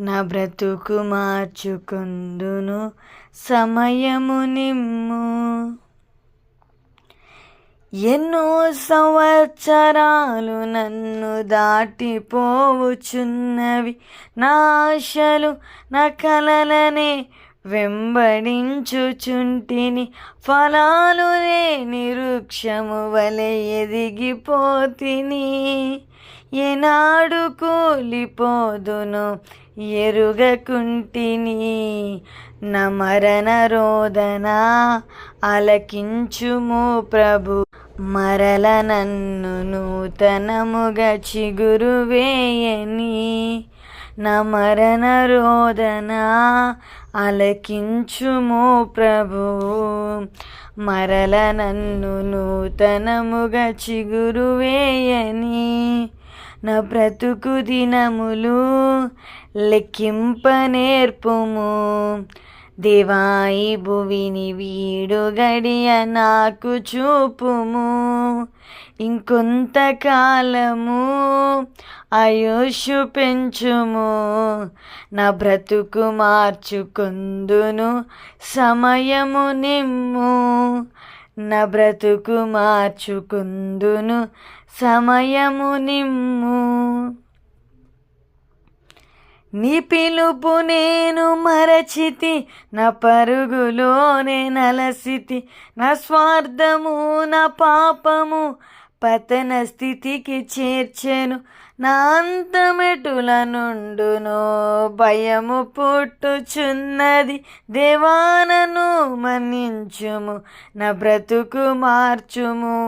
నా బ్రతుకు మార్చుకుందును సమయము నిమ్ము. ఎన్నో సంవత్సరాలు నన్ను దాటిపోవుచున్నవి. నా ఆశలు నా కలలనే వెంబడించుచుంటిని ఫలాలు లేని వృక్షము వలె ఎదిగిపోతిని. ఏనాడు కూలిపోదును ఎరుగకుంటిని. నమరణ రోదన అలకించుము ప్రభు. మరల నన్ను నూతనముగా చిగురు వేయని. నమరణ రోదన అలకించుము ప్రభు. మరల నన్ను నూతనముగా చిగురు వేయని. నా బ్రతుకు దినములు లెక్కింప నేర్పుము. దేవాయి భువిని వీడు గడియ నాకు చూపుము. ఇంకొంతకాలము ఆయుషు పెంచుము. నా బ్రతుకు మార్చుకుందును సమయము నిమ్ము. నా బ్రతుకు మార్చుకుందును సమయము నిమ్ము. నీ పిలుపు నేను మరచితి నా పరుగులోనే నలసితి. నా స్వార్థము నా పాపము పతన స్థితికి చేర్చెను. నా అంతమెటుల నుండును భయము పుట్టుచున్నది దేవానను మన్నించుము నా బ్రతుకు మార్చుము.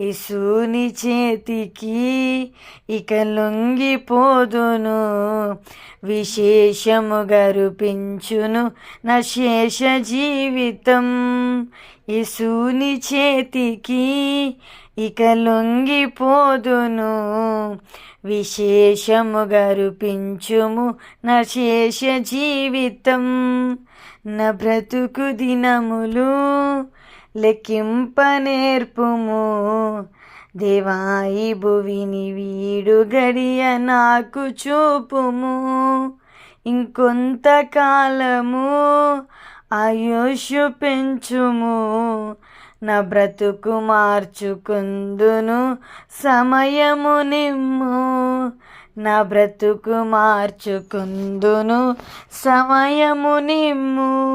ఇసుని చేతికి ఇక లొంగిపోదును విశేషము గరుపించును నా శేష జీవితం. ఇసుని చేతికి ఇక లొంగిపోదును విశేషము గరుపించుము నా శేష జీవితం. నా బ్రతుకు దినములు లెక్కింప నేర్పుము దేవాయి భువిని వీడు గడియ నాకు చూపుము. ఇంకొంతకాలము ఆయుష్ పెంచుము. నా బ్రతుకు మార్చుకుందును సమయము నిమ్ము. నా బ్రతుకు మార్చుకుందును సమయము నిమ్ము.